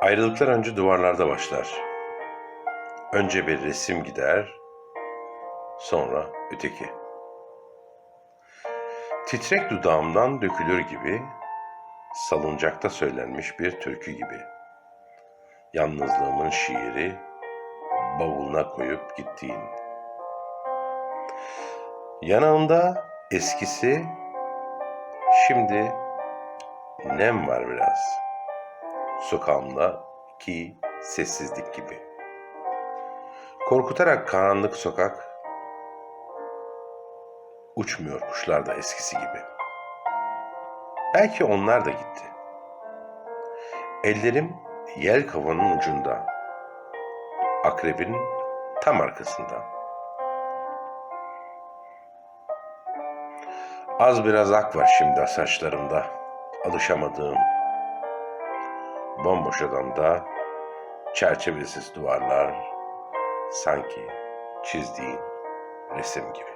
Ayrılıklar önce duvarlarda başlar. Önce bir resim gider, sonra öteki. Titrek dudağımdan dökülür gibi, salıncakta söylenmiş bir türkü gibi. Yalnızlığımın şiiri, bavuluna koyup gittiğin. Yanağımda eskisi, şimdi nem var biraz. Sokağımda ki sessizlik gibi. Korkutarak karanlık sokak, uçmuyor kuşlar da eskisi gibi. Belki onlar da gitti. Ellerim yel kavanın ucunda, akrebin tam arkasında. Az biraz ak var şimdi saçlarımda, alışamadığım. Bomboş odamda çerçevesiz duvarlar, sanki çizdiğin resim gibi.